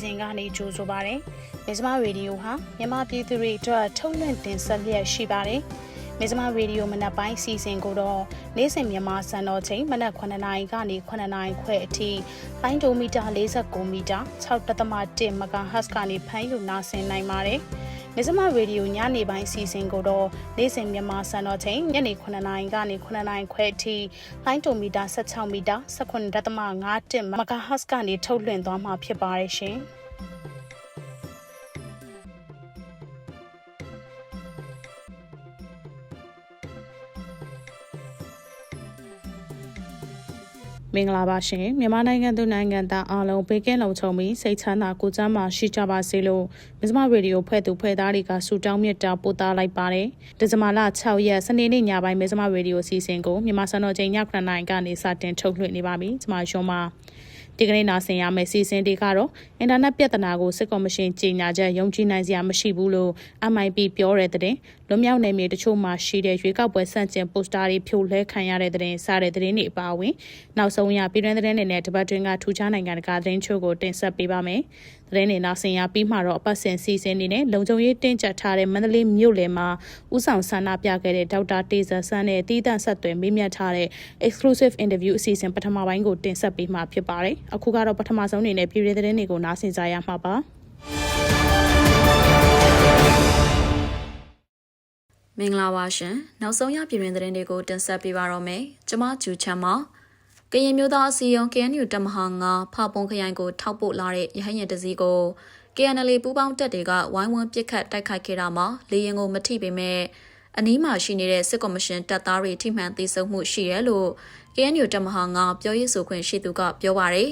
ဇမရေဒီယိုစီစဉ်ကနေကြိုဆိုပါရယ်မဇ္ဈမရေဒီယိုဟာမြန်မာပြည်သူတွေအတွက်ထုတ်လွှင့်တင်ဆက်လျက်ရှိပါတယ်မဇ္ဈမရေဒီယိုမနက်ပိုင်းစီစဉ်ကိုတော့နေ့စဉ်မြန်မာစံတော်ချိန်မနက်9:00နာရီကနေ9:00နာရီခွဲအထိပိုင်းဒိုမီတာ49မီတာ6.1 MHz ကနေဖမ်းယူနာဆင်နိုင်ပါတယ် မဇ္ဈမရေဒီယိုညနေပိုင်းစီစဉ်ကိုတော့နေ့စဉ်မြန်မာစံတော်ချိန်ညနေ9:00နာရီကနေ9:00နာရီခွဲအထိလိုင်းတိုမီတာ16မီတာ18.5 MHz ကနေထုတ်လွှင့်သွားမှာဖြစ်ပါတယ်ရှင်။ မင်္ဂလာပါရှင်မြန်မာနိုင်ငံသူနိုင်ငံသားအားလုံးဘေးကင်းလုံခြုံပြီးစိတ်ချမ်းသာကိုယ်ကျန်းမာရှိကြပါစေလို့မြစမရေဒီယိုဖွဲ့သူဖွဲ့သားတွေကဆုတောင်းမြတ်တာပို့သားလိုက်ပါတယ်ဒီဇင်ဘာလ6ရက်စနေနေ့ညပိုင်းမြစမရေဒီယိုစီစဉ်ကိုမြန်မာစံတော်ချိန်ည9:00နာရီကနေစတင်ထုတ်လွှင့်နေပါပြီကျွန်မရှုံးပါဒီကနေ့နာဆင်ရမယ့်စီစဉ်တွေကတော့အင်တာနက်ပြဿနာကိုစစ်ကော်မရှင်ကြီးညာချက်ယုံကြည်နိုင်စရာမရှိဘူးလို့ MIP ပြောတဲ့တဲ့ လွန်မြောက်နယ်မြေတချို့မှာရှိတဲ့ရွေးကောက်ပွဲစန့်ကျင်ပိုစတာတွေဖြိုလဲခံရတဲ့တဲ့စားတဲ့တဲ့တွေအပါအဝင်နောက်ဆုံးရပြည်တွင်းတဲ့တွေနဲ့တပတ်တွင်းကထူးခြားနိုင်ငံတကာသတင်းချို့ကိုတင်ဆက်ပေးပါမယ်။သတင်းတွေနောက်ဆင်ရပြီးမှတော့အပတ်စဉ်စီစဉ်နေနဲ့လုံခြုံရေးတင်းကျပ်ထားတဲ့မန္တလေးမြို့လယ်မှာဥဆောင်ဆန္ဒပြခဲ့တဲ့ဒေါက်တာတေဇာဆန်းနဲ့တီးတန့်ဆက်သွယ်မေးမြန်းထားတဲ့ exclusive interview အစီအစဉ်ပထမပိုင်းကိုတင်ဆက်ပေးမှာဖြစ်ပါတယ်။အခုကတော့ပထမဆုံးအနေနဲ့ပြည်တွင်းသတင်းတွေကိုနားဆင်ကြရမှာပါ။ မင်္ဂလာပါရှင်နောက်ဆုံးရပြည်တွင်သတင်းတွေကိုတင်ဆက်ပေးပါတော့မယ်ကျွန်မဂျူချမ်းပါကရင်မျိုးသားအစည်းအရုံး KNU တမဟာ9ဖပုံခရိုင်ကိုထောက်ပို့လာတဲ့ရဟန်းရင်တစည်းကို KNL ပူးပေါင်းတပ်တွေကဝိုင်းဝန်းပစ်ခတ်တိုက်ခိုက်ခဲ့တာမှာလေရင်ကိုမထိပေမဲ့အနီးမှာရှိနေတဲ့စစ်ကော်မရှင်တပ်သားတွေထိမှန်သိဆုံးမှုရှိတယ်လို့ KNU တမဟာ9ပြောရေးဆိုခွင့်ရှိသူကပြောပါရယ်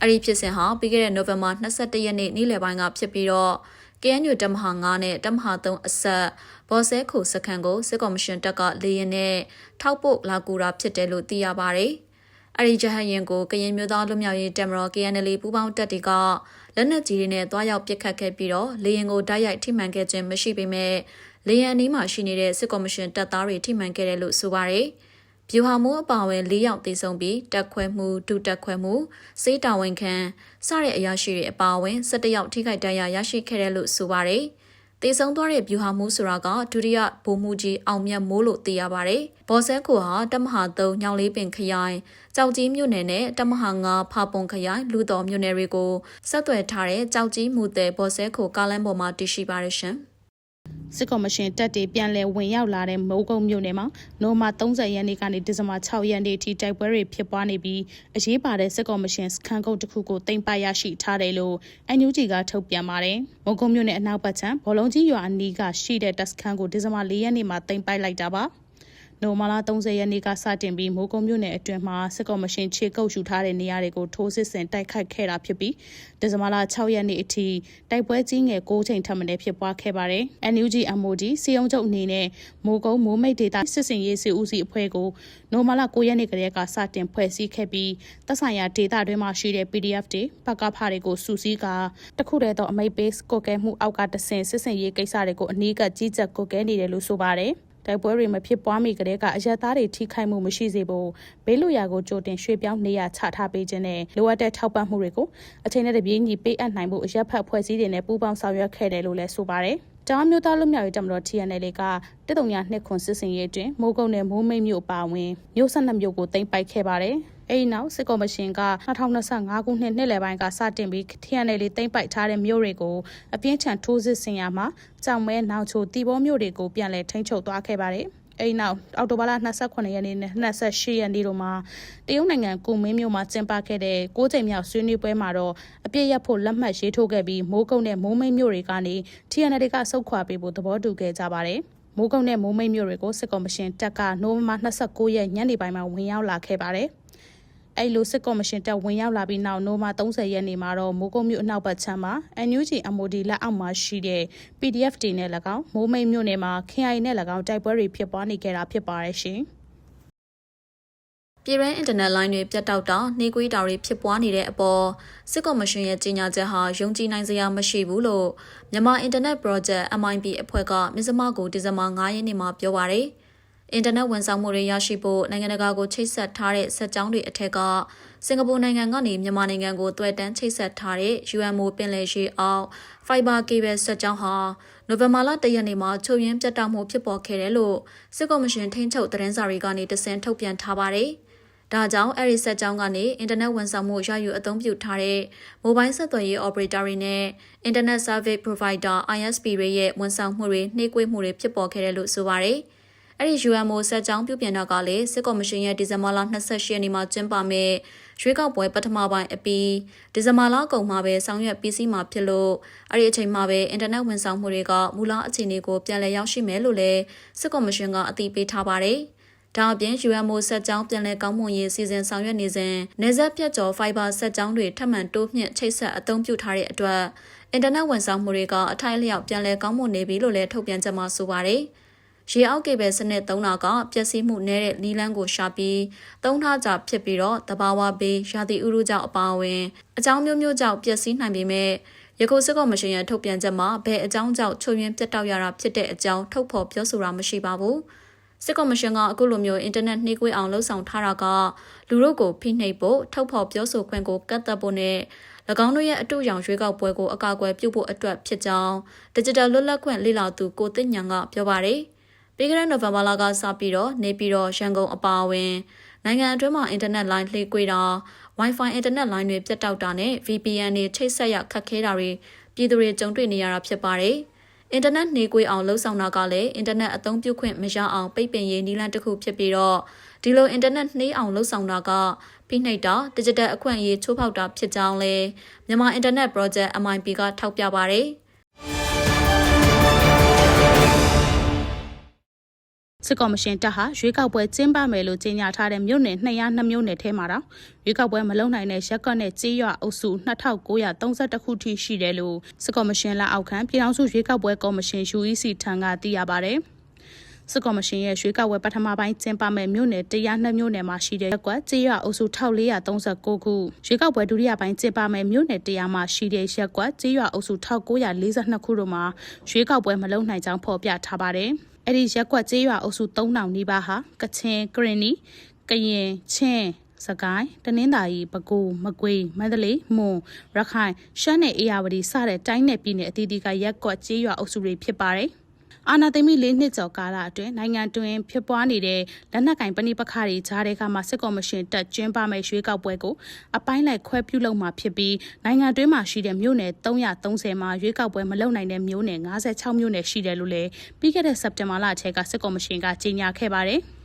အဲ့ဒီဖြစ်စဉ်ဟာပြီးခဲ့တဲ့နိုဝင်ဘာ22ရက်နေ့နေ့လယ်ပိုင်းကဖြစ်ပြီးတော့ KNU တမဟာ9နဲ့တမဟာ3အဆက် ဘော်ဆဲခုစခန်းကိုစစ်ကော်မရှင်တပ်ကလေရင်နဲ့ထောက်ပို့လာကူတာဖြစ်တယ်လို့သိရပါဗျ။အဲဒီဂျဟန်ရင်ကိုကရင်မျိုးသားလူမျိုးရေးတမတော် KNL ပူးပေါင်းတပ်တွေကလက်နက်ကြီးတွေနဲ့တွားရောက်ပစ်ခတ်ခဲ့ပြီးတော့လေရင်ကိုတိုက်ရိုက်ထိမှန်ခဲ့ခြင်းမရှိပေမဲ့လေရင်အနီးမှာရှိနေတဲ့စစ်ကော်မရှင်တပ်သားတွေထိမှန်ခဲ့တယ်လို့ဆိုပါရယ်။ဗျူဟာမှုအပါအဝင်၄ယောက်သေဆုံးပြီးတက်ခွဲမှုဒုတက်ခွဲမှုစေးတာဝန်ခံစတဲ့အရာရှိတွေအပါအဝင်၁၁ယောက်ထိခိုက်ဒဏ်ရာရရှိခဲ့တယ်လို့ဆိုပါတယ်။ သေဆုံးသွားတဲ့ဗျူဟာမှုဆိုတာကဒုတိယဗိုလ်မှူးကြီးအောင်မြတ်မိုးလို့သိရပါတယ်။ဘော်ဆဲကိုဟာတမဟာ3ညောင်လေးပင်ခရိုင်ကြောက်ကြီးမြို့နယ်နဲ့တမဟာ9ဖာပုံခရိုင်လူတော်မြို့နယ်တွေကိုဆက်သွယ်ထားတဲ့ကြောက်ကြီးမှုတဲ့ဘော်ဆဲကိုကားလမ်းပေါ်မှာတည်ရှိပါရရှင်။ စစ်ကော်မရှင်တပ်တွေပြန်လည်ဝင်ရောက်လာတဲ့မိုးကုတ်မြို့နယ်မှာနိုမာ30ရက်နေ့ကနေဒီဇင်ဘာ6ရက်နေ့ထိတိုက်ပွဲတွေဖြစ်ပွားနေပြီးအရေးပါတဲ့စစ်ကော်မရှင်စခန်းကုန်းတစ်ခုကိုတင်ပရရှိထားတယ်လို့အန်ယူဂျီကထုတ်ပြန်ပါတယ်။မိုးကုတ်မြို့နယ်အနောက်ပတ်ချမ်းဘောလုံးကြီးရွာအနီးကရှိတဲ့တပ်စခန်းကိုဒီဇင်ဘာ4ရက်နေ့မှာတင်ပိုက်လိုက်တာပါ။ နိုမာလာ30ရက်နေ့ကစတင်ပြီးမိုးကုံမြို့နယ်အတွင်းမှာစစ်ကော်မရှင်ခြေကုပ်ယူထားတဲ့နေရာတွေကိုထိုးစစ်ဆင်တိုက်ခိုက်ခဲ့တာဖြစ်ပြီးဒီဇင်ဘာလ6ရက်နေ့အထိတိုက်ပွဲကြီးငယ်6ချိန်ထပ်မံဖြစ်ပွားခဲ့ပါတယ်။ NUG MOD စီယုံချုပ်အနေနဲ့မိုးကုံမိုးမိတ်ဒေတာစစ်စင်ရေးစီဦးစီအဖွဲ့ကိုနိုမာလာ9ရက်နေ့ကတည်းကစတင်ဖွဲ့စည်းခဲ့ပြီးသက်ဆိုင်ရာဒေတာတွင်းမှာရှိတဲ့ PDF တွေပကဖတွေကိုစုစည်းကတခုတည်းသောအမိတ် base ကိုကဲမှုအောက်ကတဆင်စစ်စင်ရေးကိစ္စတွေကိုအနည်းကကြီးကြပ်ကိုကဲနေတယ်လို့ဆိုပါတယ်။ တိုက်ပွဲတွေမဖြစ်ပွားမီကတည်းကအရက်သားတွေထိခိုက်မှုမရှိစေဖို့ဘေးလူရာကိုကြိုတင်ရွှေ့ပြောင်းနေရချထားပေးခြင်းနဲ့လိုအပ်တဲ့ထောက်ပံ့မှုတွေကိုအချိန်နဲ့တပြေးညီပေးအပ်နိုင်ဖို့အရက်ဖက်ဖွဲ့စည်းတွေနဲ့ပူးပေါင်းဆောင်ရွက်ခဲ့တယ်လို့လည်းဆိုပါတယ်။တောင်မျိုးသားလူမျိုးရေးတမတော် TNL ကတတုံညာနှစ်ခွန်စစ်စင်ရေးအတွင်းမိုးကုတ်နဲ့မိုးမိတ်မြို့ပါဝင်မြို့ဆက်နှစ်မြို့ကိုတင်ပိုက်ခဲ့ပါတယ်။ အဲဒီနောက်စစ်ကော်မရှင်က2025ခုနှစ်နှစ်လယ်ပိုင်းကစတင်ပြီး TNL လေးသိမ့်ပိုက်ထားတဲ့မြို့တွေကိုအပြင်းထန်ထိုးစစ်ဆင်ရမှာကြောင်မဲနောင်ချိုတီဘောမြို့တွေကိုပြန်လည်ထိန်းချုပ်သွားခဲ့ပါတယ်။အဲ့နောက်အော်တိုဘာလ28ရက်နေ့နဲ့28ရက်နေ့တို့မှာတရုတ်နိုင်ငံကုမင်းမြို့မှာကျင်းပခဲ့တဲ့၉ချိန်မြောက်ဆွေးနွေးပွဲမှာတော့အပြည့်ရဖို့လက်မှတ်ရေးထိုးခဲ့ပြီးမိုးကုတ်နဲ့မိုးမိတ်မြို့တွေကနေ TNL ကဆုတ်ခွာပေးဖို့သဘောတူခဲ့ကြပါတယ်။မိုးကုတ်နဲ့မိုးမိတ်မြို့တွေကိုစစ်ကော်မရှင်တပ်ကနိုဝင်ဘာ29ရက်ညနေပိုင်းမှာဝင်ရောက်လာခဲ့ပါတယ်။ အဲ့လိုစစ်ကော်မရှင်တပ်ဝင်ရောက်လာပြီးနောက်နိုမာ30ရက်နေ့မှာတော့မိုးကုတ်မြို့အနောက်ဘက်ခြမ်းမှာ NUG MOD လက်အောက်မှာရှိတဲ့ PDF တွေနဲ့၎င်းမိုးမိတ်မြို့နယ်မှာ KI နဲ့၎င်းတိုက်ပွဲတွေဖြစ်ပွားနေကြတာဖြစ်ပါရဲ့ရှင်ပြည်ရန်အင်တာနက်လိုင်းတွေပြတ်တောက်တာနှေးကွေးတာတွေဖြစ်ပွားနေတဲ့အပေါ်စစ်ကော်မရှင်ရဲ့ကြေညာချက်ဟာယုံကြည်နိုင်စရာမရှိဘူးလို့မြန်မာအင်တာနက် project MIP အဖွဲ့ကမြစမကိုဒီဇင်ဘာ9ရက်နေ့မှာပြောပါရယ် အင်တာနက်ဝန်ဆောင်မှုတွေရရှိဖို့နိုင်ငံတကာကိုချိတ်ဆက်ထားတဲ့စက်ကြောင်းတွေအထက်ကစင်ကာပူနိုင်ငံကနေမြန်မာနိုင်ငံကိုတွဲတန်းချိတ်ဆက်ထားတဲ့ UMO ပင်လယ်ရှည်အောက် Fiber Cable ဆက်ကြောင်းဟာနိုဝင်ဘာလ၁ရက်နေ့မှာချုပ်ရင်းပြတ်တောက်မှုဖြစ်ပေါ်ခဲ့တယ်လို့စစ်ကော်မရှင်ထိန်းချုပ်သတင်းစာတွေကနေတစင်ထုတ်ပြန်ထားပါတယ်။ဒါကြောင့်အဲဒီဆက်ကြောင်းကနေအင်တာနက်ဝန်ဆောင်မှုရယူအသုံးပြုထားတဲ့မိုဘိုင်းဆက်သွယ်ရေး operator တွေနဲ့ Internet Service Provider ISP တွေရဲ့ဝန်ဆောင်မှုတွေနှိကွေးမှုတွေဖြစ်ပေါ်ခဲ့တယ်လို့ဆိုပါတယ်။ အဲ့ဒီ UMO ဆက်ကြောင်းပြုပြင်တော့ကလည်းစစ်ကော်မရှင်ရဲ့ဒီဇင်ဘာလ28ရက်နေ့မှာကျင်းပမဲ့ရွေးကောက်ပွဲပထမပိုင်းအပြီးဒီဇင်ဘာလကုန်မှာပဲဆောင်ရွက်ပြီးစီးမှာဖြစ်လို့အဲ့ဒီအချိန်မှာပဲအင်တာနက်ဝန်ဆောင်မှုတွေကမူလအခြေအနေကိုပြန်လည်ရောက်ရှိမယ်လို့လည်းစစ်ကော်မရှင်ကအသိပေးထားပါတယ်။ဒါအပြင် UMO ဆက်ကြောင်းပြန်လည်ကောင်းမွန်ရေးစီစဉ်ဆောင်ရွက်နေစဉ်နေဆက်ပြတ်ကျော် Fiber ဆက်ကြောင်းတွေထပ်မံတိုးမြင့်ချိတ်ဆက်အသုံးပြုထားတဲ့အတွက်အင်တာနက်ဝန်ဆောင်မှုတွေကအထိုက်အလျောက်ပြန်လည်ကောင်းမွန်နေပြီလို့လည်းထုတ်ပြန်ချက်မှာဆိုပါတယ်။ ရေအောက်ကေဘယ်စနစ်သုံးတာကပျက်စီးမှုနည်းတဲ့နီလန်းကိုရှာပြီးသုံးထားကြဖြစ်ပြီးတော့တဘာဝဘေးရာသီဥတုကြောင့်အပါအဝင်အကြောင်းမျိုးမျိုးကြောင့်ပျက်စီးနိုင်ပေမဲ့ရခိုစစ်ကော်မရှင်ရဲ့ထုတ်ပြန်ချက်မှာဘယ်အကြောင်းကြောင့်ချုပ်ရင်းပြတ်တောက်ရတာဖြစ်တဲ့အကြောင်းထုတ်ဖော်ပြောဆိုတာမရှိပါဘူးစစ်ကော်မရှင်ကအခုလိုမျိုးအင်တာနက်နှိကွေးအောင်လှုံ့ဆော်ထားတာကလူတို့ကိုဖိနှိပ်ဖို့ထုတ်ဖော်ပြောဆိုခွင့်ကိုကတ်သက်ဖို့နဲ့၎င်းတို့ရဲ့အတူရောင်ရွေးကောက်ပွဲကိုအကာအကွယ်ပြုဖို့အတွက်ဖြစ်ကြောင်း Digital လွတ်လပ်ခွင့်လေ့လာသူကိုသိညံကပြောပါတယ်။ ပြီးခဲ့တဲ့နိုဝင်ဘာလကစပြီးတော့နေပြည်တော်ရန်ကုန်အပါအဝင်နိုင်ငံအတွင်းမှာအင်တာနက်လိုင်းလှည့်ကွေးတာ Wi-Fi အင်တာနက်လိုင်းတွေပြတ်တောက်တာနဲ့ VPN တွေချိတ်ဆက်ရခက်ခဲတာတွေပြည်သူတွေကြုံတွေ့နေရတာဖြစ်ပါတယ်။အင်တာနက်နှေးကွေးအောင်လှုံ့ဆော်တာကလည်းအင်တာနက်အသုံးပြုခွင့်မရအောင်ပိတ်ပင်ရေးနည်းလမ်းတစ်ခုဖြစ်ပြီးတော့ဒီလိုအင်တာနက်နှေးအောင်လှုံ့ဆော်တာကဖိနှိပ်တာ digital အခွင့်အရေးချိုးဖောက်တာဖြစ်ကြောင်းလဲမြန်မာ Internet Project MIP ကထောက်ပြပါတယ်။ စစ်ကော်မရှင်တပ်ဟာရွေးကောက်ပွဲကျင်းပမယ်လို့ကြေညာထားတဲ့မြို့နယ်202မြို့နယ်ထဲမှာတော့ရွေးကောက်ပွဲမလုံနိုင်တဲ့ရက်ကွက်နဲ့ကြေးရွာအုပ်စု2932ခုထိရှိတယ်လို့စစ်ကော်မရှင်လက်အောက်ခံပြည်ထောင်စုရွေးကောက်ပွဲကော်မရှင် UEC ထံကသိရပါဗျ။စစ်ကော်မရှင်ရဲ့ရွေးကောက်ပွဲပထမပိုင်းကျင်းပမဲ့မြို့နယ်102မြို့နယ်မှာရှိတဲ့ရက်ကွက်ကြေးရွာအုပ်စု1439ခုရွေးကောက်ပွဲဒုတိယပိုင်းကျင်းပမဲ့မြို့နယ်100မှာရှိတဲ့ရက်ကွက်ကြေးရွာအုပ်စု1942ခုတို့မှာရွေးကောက်ပွဲမလုံနိုင်ကြောင်းဖော်ပြထားပါတယ်။ အဲ့ဒီရက်ကွက်ကျေးရွာအုပ်စု3000နီးပါးဟာကချင်ကရင်နီကရင်ချင်းစကိုင်းတနင်္သာရီပဲခူးမကွေးမန္တလေးမွန်ရခိုင်ရှမ်းနယ်အေရဝတီစတဲ့တိုင်းနယ်ပြည်နယ်အသီးသီးကရက်ကွက်ကျေးရွာအုပ်စုတွေဖြစ်ပါတယ် အာနာသိမ့်မီလေးနှစ်ကျော်ကာလအတွင်းနိုင်ငံတွင်ဖြစ်ပွားနေတဲ့လက်နက်ကင်ပဏိပခါတွေကြားတဲ့အခါမှာစစ်ကော်မရှင်တက်ကျင်းပမဲ့ရွေးကောက်ပွဲကိုအပိုင်းလိုက်ခွဲပြုလုပ်မှာဖြစ်ပြီးနိုင်ငံတွင်းမှာရှိတဲ့မြို့နယ်330မှာရွေးကောက်ပွဲမလုပ်နိုင်တဲ့မြို့နယ်56မြို့နယ်ရှိတယ်လို့လည်းပြီးခဲ့တဲ့စက်တင်ဘာလအထက်ကစစ်ကော်မရှင်ကကြေညာခဲ့ပါတယ်။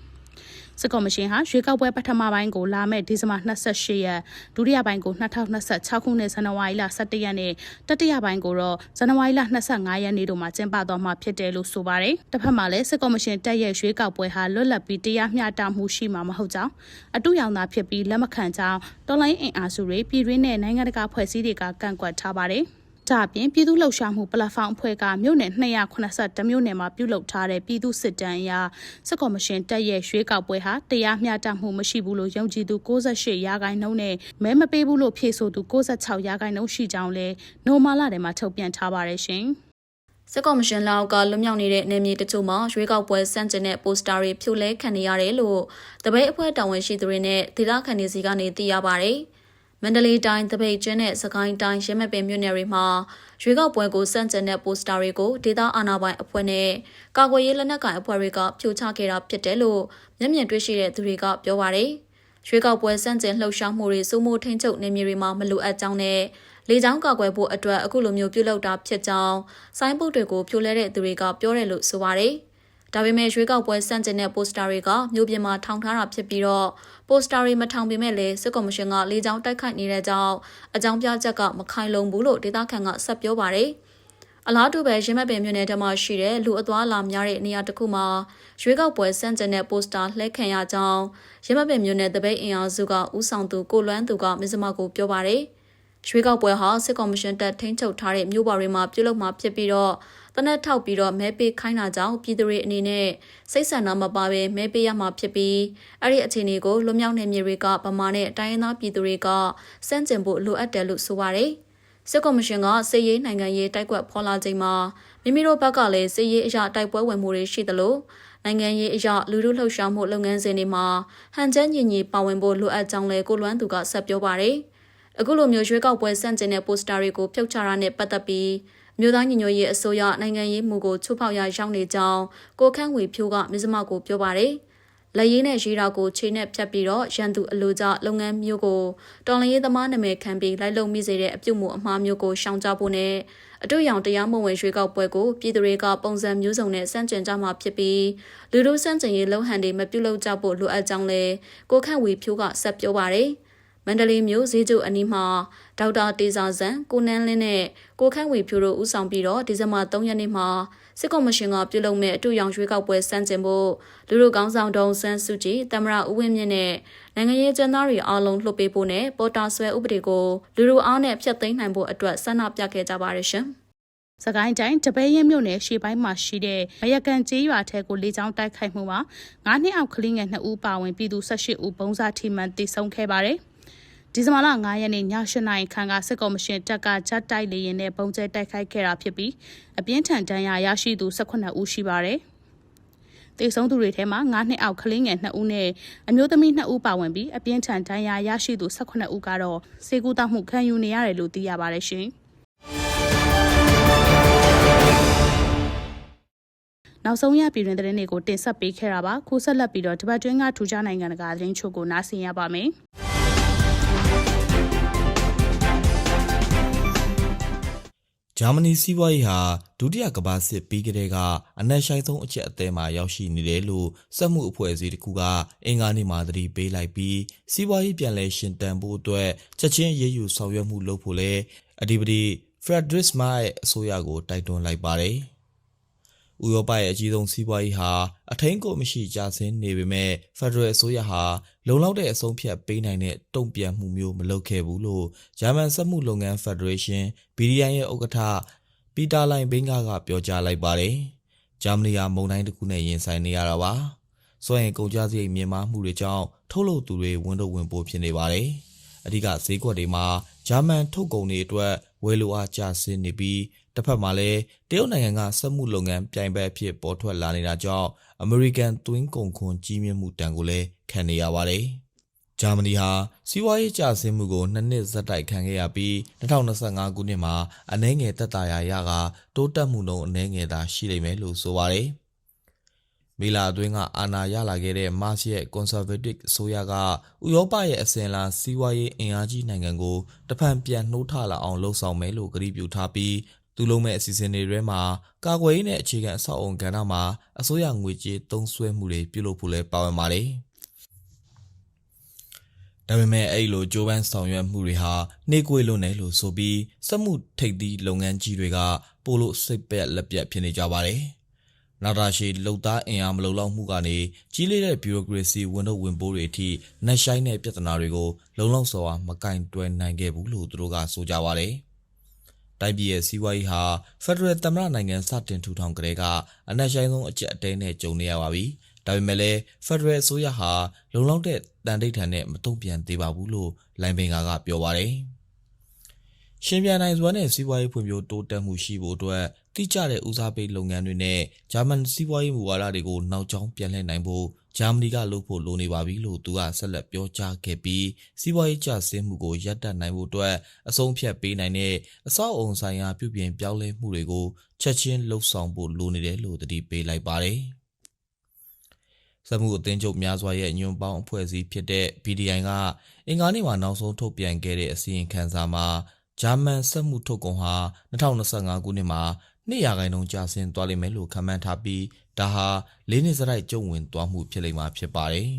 စစ်ကော်မရှင်ဟာရွေးကောက်ပွဲပထမပိုင်းကိုလာမယ့်ဒီဇင်ဘာ28ရက်ဒုတိယပိုင်းကို2026ခုနှစ်ဇန်နဝါရီလ17ရက်နဲ့တတိယပိုင်းကိုတော့ဇန်နဝါရီလ25ရက်နေ့တို့မှာကျင်းပသွားမှာဖြစ်တယ်လို့ဆိုပါတယ်။တစ်ဖက်မှာလည်းစစ်ကော်မရှင်တက်ရဲ့ရွေးကောက်ပွဲဟာလွတ်လပ်ပြီးတရားမျှတမှုရှိမှာမဟုတ်ကြောင်းအတူရောင်သာဖြစ်ပြီးလက်မခံကြောင်းတော်လိုင်းအင်အားစုတွေပြည်တွင်းနဲ့နိုင်ငံတကာဖွဲ့စည်းတွေကကန့်ကွက်ထားပါတယ်။ ဒါအပြင်ပြည်သူ့လှုပ်ရှားမှုပလက်ဖောင်းအဖွဲ့ကမြို့နယ်282မြို့နယ်မှာပြုလုပ်ထားတဲ့ပြည်သူစစ်တမ်းအရစစ်ကော်မရှင်တက်ရဲ့ရွေးကောက်ပွဲဟာတရားမျှတမှုမရှိဘူးလို့ယုံကြည်သူ68ရာခိုင်နှုန်းနဲ့မဲမပေးဘူးလို့ဖြေဆိုသူ66ရာခိုင်နှုန်းရှိကြောင်းလဲနိုမာလာထဲမှာထုတ်ပြန်ထားပါတယ်ရှင်။စစ်ကော်မရှင်လောက်ကလွတ်မြောက်နေတဲ့နေမြေတချို့မှာရွေးကောက်ပွဲစန့်ကျင်တဲ့ပိုစတာတွေဖြိုလဲခံနေရတယ်လို့တပိတ်အဖွဲ့တာဝန်ရှိသူတွေနဲ့ဒေသခံတွေစီကနေသိရပါဗျ။ မန္တလေးတိုင်းတပိတ်ကျွန်းနဲ့စကိုင်းတိုင်းရမပင်မြို့နယ်တွေမှာရွေးကောက်ပွဲကိုစန့်ကျင်တဲ့ပိုစတာတွေကိုဒေသအာဏာပိုင်အဖွဲ့နဲ့ကာကွယ်ရေးလက်နက်ကိုင်အဖွဲ့တွေကဖြိုချခဲ့တာဖြစ်တယ်လို့မျက်မြင်တွေ့ရှိတဲ့သူတွေကပြောပါရယ်ရွေးကောက်ပွဲစန့်ကျင်လှုပ်ရှားမှုတွေစိုးမိုးထိန်ချုပ်နေမြေတွေမှာမလိုအပ်ကြောင်းနဲ့လေကြောင်းကာကွယ်ဖို့အတွက်အခုလိုမျိုးပြုလုပ်တာဖြစ်ကြောင်းဆိုင်းပုတ်တွေကိုဖြိုလဲတဲ့သူတွေကပြောတယ်လို့ဆိုပါရယ် ဒါပေမဲ့ရွေးကောက်ပွဲစန့်ကျင်တဲ့ပိုစတာတွေကမြို့ပြင်မှာထောင်ထားတာဖြစ်ပြီးတော့ပိုစတာတွေမထောင်ပေမဲ့လည်းစစ်ကော်မရှင်ကလေကြောင်းတိုက်ခိုက်နေတဲ့ကြောင်းအကြောင်းပြချက်ကမခိုင်လုံဘူးလို့ဒေသခံကဆက်ပြောပါတယ်။အလားတူပဲရင်းမပင်မြို့နယ်ထဲမှာရှိတဲ့လူအသွားလာများတဲ့နေရာတစ်ခုမှာရွေးကောက်ပွဲစန့်ကျင်တဲ့ပိုစတာလှည့်ခံရကြောင်းရင်းမပင်မြို့နယ်တပိတ်အင်အားစုကဥဆောင်သူကိုလွမ်းသူကမြစမကိုပြောပါတယ်။ရွေးကောက်ပွဲဟာစစ်ကော်မရှင်တပ်ထိန်းချုပ်ထားတဲ့မြို့ပေါ်တွေမှာပြုလုပ်မှာဖြစ်ပြီးတော့ တနက်ထောက်ပြီးတော့မဲပေးခိုင်းတာကြောင့်ပြည်သူတွေအနေနဲ့စိတ်ဆန္ဒမပါဘဲမဲပေးရမှာဖြစ်ပြီးအဲ့ဒီအခြေအနေကိုလွတ်မြောက်နေမြေတွေကဗမာနဲ့တိုင်းရင်းသားပြည်သူတွေကစန့်ကျင်ဖို့လိုအပ်တယ်လို့ဆိုပါတယ်စစ်ကော်မရှင်ကစစ်ရေးနိုင်ငံရေးတိုက်ကွက်ဖော်လာချိန်မှာမိမိတို့ဘက်ကလည်းစစ်ရေးအရာတိုက်ပွဲဝင်မှုတွေရှိသလိုနိုင်ငံရေးအရလူလူလှုပ်ရှားမှုလုပ်ငန်းစဉ်တွေမှာဟန်ချက်ညီညီပါဝင်ဖို့လိုအပ်ကြောင်းလဲကိုလွမ်းသူကဆက်ပြောပါတယ်။အခုလိုမျိုးရွေးကောက်ပွဲစန့်ကျင်တဲ့ပိုစတာတွေကိုဖျောက်ချတာနဲ့ပတ်သက်ပြီး မြို့သားညီညွတ်ရေးအစိုးရနိုင်ငံရေးမှုကိုချိုးဖောက်ရရောက်နေကြောင်းကိုခန့်ဝေဖြိုးကမြစမကိုပြောပါတယ်။လက်ရည်နဲ့ရေးတာကိုခြေနဲ့ဖြတ်ပြီးတော့ရန်သူအလိုကျလုပ်ငန်းမျိုးကိုတော်လရေးသမားနာမည်ခံပြီးလိုက်လုံမိစေတဲ့အပြုတ်မှုအမှားမျိုးကိုရှောင်ကြဖို့နဲ့အတူရောင်တရားမဝင်ရွေးကောက်ပွဲကိုပြည်သူတွေကပုံစံမျိုးစုံနဲ့စန့်ကျင်ကြမှာဖြစ်ပြီးလူလူစန့်ကျင်ရေးလှုံ့ဟန်တွေမပြုတ်လောက်ကြဖို့လိုအပ်ကြောင်းလဲကိုခန့်ဝေဖြိုးကဆက်ပြောပါတယ်။မန္တလေးမြို့ဈေးကျုပ်အနီးမှာ ဒေါက်တာတေဇာဇန်ကိုနန်းလင်းနဲ့ကိုခန့်ဝေဖြိုးတို့ဦးဆောင်ပြီးတော့ဒီဇင်ဘာ3ရက်နေ့မှာစစ်ကော်မရှင်ကပြုလုပ်မဲ့အတူရောင်ရွေးကောက်ပွဲစန့်ကျင်ဖို့လူလူကောင်းဆောင်တုံးဆန်းစုကြည်တမရဦးဝင်းမြင့်နဲ့နိုင်ငံရေးကျန်းသားတွေအားလုံးလှုပ်ပေးဖို့နဲ့ပေါ်တာဆွဲဥပဒေကိုလူလူအားနဲ့ဖျက်သိမ်းနိုင်ဖို့အတွက်ဆန္ဒပြခဲ့ကြပါရရှင်။စကိုင်းတိုင်းတပည့်ရင်မြို့နယ်ရှေ့ပိုင်းမှာရှိတဲ့မရကန်ကျေးရွာထဲကိုလေကြောင်းတိုက်ခိုက်မှုမှာ9နှစ်အောက်ကလေးငယ်2ဦးပါဝင်ပြည်သူ18ဦးဘုံစားထိမှန်တိဆုံးခဲ့ပါတယ်။ ဒီဇင်ဘာလ9ရက်နေ့ည8နာရီခန့်ကစစ်ကော်မရှင်တပ်ကဂျတ်တိုက်လေရင်နဲ့ပုံကျဲတိုက်ခိုက်ခဲ့တာဖြစ်ပြီးအပြင်းထန်ဒဏ်ရာရရှိသူ18ဦးရှိပါတယ်။တေဆုံးသူတွေထဲမှာ9နှစ်အောက်ကလေးငယ်2ဦးနဲ့အမျိုးသမီး2ဦးပါဝင်ပြီးအပြင်းထန်ဒဏ်ရာရရှိသူ18ဦးကတော့စေကူတောက်မှုခံယူနေရတယ်လို့သိရပါတယ်ရှင်။နောက်ဆုံးရပြည်တွင်သတင်းတွေကိုတင်ဆက်ပေးခဲ့တာပါခုဆက်လက်ပြီးတော့တပတ်တွင်းကထူးခြားနိုင်ငံတကာသတင်းချုပ်ကိုနားဆင်ရပါမယ် ဂျာမနီစီးပွားရေးဟာဒုတိယကမ္ဘာစစ်ပြီးကတည်းကအနက်ရှိုင်းဆုံးအချက်အသေးမှာရောက်ရှိနေတယ်လို့စက်မှုအဖွဲ့အစည်းတစ်ခုကအင်္ဂါနေ့မှာသတိပေးလိုက်ပြီးစီးပွားရေးပြန်လည်ရှင်တန်ဖို့အတွက်ချက်ချင်းရည်ယူဆောင်ရွက်မှုလုပ်ဖို့လဲအဓိပတိဖရက်ဒရစ်မာရဲ့အစိုးရကိုတိုက်တွန်းလိုက်ပါတယ်။ ဥရောပရဲ့အကြီးဆုံးစီးပွားရေးဟာအထင်းကိုမရှိကြဆင်းနေပေမဲ့ဖက်ဒရယ်အစိုးရဟာလုံလောက်တဲ့အဆုံးဖြတ်ပေးနိုင်တဲ့တုံ့ပြန်မှုမျိုးမလုပ်ခဲ့ဘူးလို့ဂျာမန်စက်မှုလုပ်ငန်းဖက်ဒရေးရှင်း BDI ရဲ့ဥက္ကဋ္ဌပီတာလိုင်ဘင်းကကပြောကြားလိုက်ပါတယ်။ဂျာမနီဟာမုန်တိုင်းတစ်ခုနဲ့ရင်ဆိုင်နေရတာပါ။စွမ်းရင်ကုန်ကျစရိတ်မြင့်မားမှုတွေကြောင့်ထုတ်လုပ်သူတွေဝန်တော့ဝင်ပိုးဖြစ်နေပါတယ်။အဓိကဈေးကွက်တွေမှာဂျာမန်ထုတ်ကုန်တွေအတွက်ဝယ်လိုအားကျဆင်းနေပြီး တစ်ဖက်မှာလည်းတရုတ်နိုင်ငံကစက်မှုလုပ်ငန်းပြိုင်ဘက်အဖြစ်ပေါ်ထွက်လာနေတာကြောင့်အမေရိကန်သွင်းကုန်ခွန်ကြီးမြင့်မှုတန်ကိုလည်းခံနေရပါတယ်။ဂျာမနီဟာစီးပွားရေးကျဆင်းမှုကိုနှစ်နှစ်ဇက်တိုက်ခံခဲ့ရပြီး2025ခုနှစ်မှာအနှဲငယ်တက်တာရရကတိုးတက်မှုနှုန်းအနှဲငယ်သာရှိလိမ့်မယ်လို့ဆိုပါတယ်။မီလာအတွင်းကအာဏာရလာခဲ့တဲ့မာရှရဲ့ conservative အစိုးရကဥရောပရဲ့အစဉ်အလာစီးပွားရေးအင်အားကြီးနိုင်ငံကိုတဖန်ပြန်နှိုးထလာအောင်လှုံ့ဆော်မယ်လို့ကြေညာထားပြီး သူလုံးမဲ့အစီအစဉ်တွေထဲမှာကာကွယ်ရေးနဲ့အခြေခံအဆောက်အုံကဏ္ဍမှာအစိုးရငွေကြေးသုံးစွဲမှုတွေပြုလုပ်ဖို့လည်းပါဝင်ပါတယ်။ဒါပေမဲ့အဲ့လိုဂျိုးပန်းဆောင်ရွက်မှုတွေဟာနှေးကွေးလွန်းတယ်လို့ဆိုပြီးစက်မှုထိပ်သီးလုပ်ငန်းကြီးတွေကပိုလို့စိတ်ပက်လက်ပြတ်ဖြစ်နေကြပါတယ်။နာတာရှီလုံသားအင်အားမလုံလောက်မှုကနေကြီးလေးတဲ့ဘီရိုကရေစီဝန်တော့ဝင်ပိုးတွေအထိနှက်ဆိုင်တဲ့ပြဿနာတွေကိုလုံလောက်စွာမကင်တွယ်နိုင်ခဲ့ဘူးလို့သူတို့ကဆိုကြပါတယ်။ တိုင်းပြည်ရဲ့စီးပွားရေးဟာဖက်ဒရယ်သမ္မတနိုင်ငံစတင်ထူထောင်ကြတဲ့ကအနက်ရှိုင်းဆုံးအကျက်အတဲနဲ့ကြုံနေရပါပြီ။ဒါပေမဲ့လည်းဖက်ဒရယ်အစိုးရဟာလုံလောက်တဲ့တန်တိတ်ထန်နဲ့မတုံ့ပြန်သေးပါဘူးလို့လိုင်ပင်ကာကပြောပါတယ်။ရှင်ပြန်နိုင်စွာနဲ့စီးပွားရေးဖွံ့ဖြိုးတိုးတက်မှုရှိဖို့အတွက်တိကျတဲ့ဦးစားပေးလုပ်ငန်းတွေနဲ့ဂျာမန်စီးပွားရေးမူဝါဒတွေကိုနောက်ကျောင်းပြန်လှည့်နိုင်ဖို့ ဂျာမနီကလုပ်ဖို့လိုနေပါပြီလို့သူကဆက်လက်ပြောကြားခဲ့ပြီးစီးပွားရေးကျဆင်းမှုကိုရပ်တန့်နိုင်ဖို့အတွက်အဆုံးဖြတ်ပေးနိုင်တဲ့အဆောက်အုံဆိုင်ရာပြုပြင်ပြောင်းလဲမှုတွေကိုချက်ချင်းလှုပ်ဆောင်ဖို့လိုနေတယ်လို့တတိပေးလိုက်ပါတယ်။စမှုအသင်းချုပ်များစွာရဲ့ညွန်ပေါင်းအဖွဲ့အစည်းဖြစ်တဲ့ BDI ကအင်္ဂါနေ့မှာနောက်ဆုံးထုတ်ပြန်ခဲ့တဲ့အစီရင်ခံစာမှာဂျာမန်စက်မှုထုတ်ကုန်ဟာ2025ခုနှစ်မှာ2ရာခိုင်နှုန်းကျဆင်းသွားလိမ့်မယ်လို့ခန့်မှန်းထားပြီး ဒါဟာလေးနှစ်စရိုက်ကျုံဝင်သွားမှုဖြစ်လိမ့်မှာဖြစ်ပါတယ်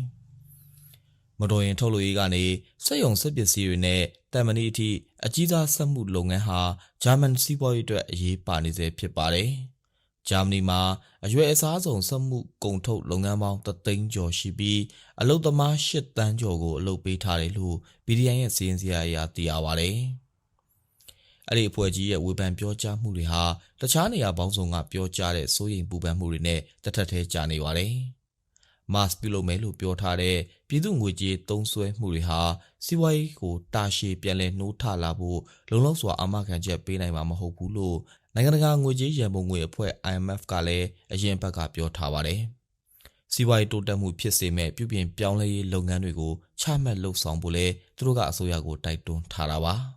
။မတော်ရင်ထုတ်လို့ရေးကနေစက်ယုံစက်ပစ္စည်းတွေနဲ့တန်မဏိအထိအကြီးစားစက်မှုလုပ်ငန်းဟာဂျာမန်စီးပွားရေးအတွက်အရေးပါနေစေဖြစ်ပါတယ်။ဂျာမနီမှာအရွယ်အစားဆုံးစက်မှုကုန်ထုတ်လုပ်ငန်းပေါင်း3သိန်းကျော်ရှိပြီးအလုပ်သမား8တန်းကျော်ကိုအလုပ်ပေးထားတယ်လို့ BDI ရဲ့စီးရင်စရာအရာသိရပါတယ်။ အဲ့ဒီအဖွဲ့ကြီးရဲ့ဝေဖန်ပြောကြားမှုတွေဟာတခြားနေရာပေါင်းစုံကပြောကြားတဲ့စိုးရိမ်ပူပန်မှုတွေနဲ့တထက်ထဲကြာနေပါတယ်။မတ်ပြုလုပ်မယ်လို့ပြောထားတဲ့ပြည်သူငွေကြေးသုံးစွဲမှုတွေဟာစီးပွားရေးကိုတာရှည်ပြန်လည်နှိုးထလာဖို့လုံလောက်စွာအာမခံချက်ပေးနိုင်မှာမဟုတ်ဘူးလို့နိုင်ငံတကာငွေကြေးရန်ပုံငွေအဖွဲ့ IMF ကလည်းအရင်ဘက်ကပြောထားပါတယ်။စီးပွားရေးတိုးတက်မှုဖြစ်စေမဲ့ပြုပြင်ပြောင်းလဲရေးလုပ်ငန်းတွေကိုချမှတ်လှုပ်ဆောင်ဖို့လဲသူတို့ကအစိုးရကိုတိုက်တွန်းထားတာပါ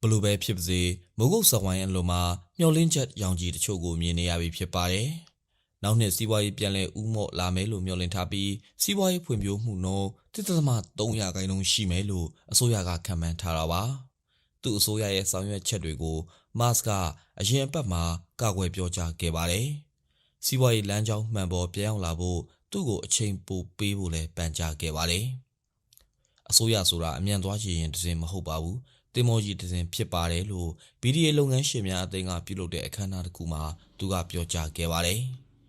ဘလို့ပဲဖြစ်ပါစေမုတ်ကုတ်စဝိုင်းအလုံးမှာမျောလင်းချက်ရောင်ကြီးတချို့ကိုမြင်နေရပြီဖြစ်ပါတယ်နောက်နှစ်စီးပွားရေးပြန်လည်ဥမော့လာမယ်လို့မျှော်လင့်ထားပြီးစီးပွားရေးဖွံ့ဖြိုးမှုနှုန်း1.3ရာခိုင်နှုန်းရှိမယ်လို့အစိုးရကခန့်မှန်းထားတာပါ။သူ့အစိုးရရဲ့ဆောင်ရွက်ချက်တွေကိုမတ်ကအရင်အပတ်မှာကာကွယ်ပြောကြားခဲ့ပါတယ်။စီးပွားရေးလမ်းကြောင်းမှန်ပေါ်ပြောင်းလာဖို့သူ့ကိုအချိန်ပိုပေးဖို့လည်းပန်ကြားခဲ့ပါတယ်။အစိုးရဆိုတာအမြန်သွားရရင်တစင်မဟုတ်ပါဘူး။ တင်မောကြီးတစင်ဖြစ်ပါတယ်လို့ BDA လုပ်ငန်းရှင်များအသင်းကပြုလုပ်တဲ့အခမ်းအနားတစ်ခုမှာသူကပြောကြားခဲ့ပါတယ်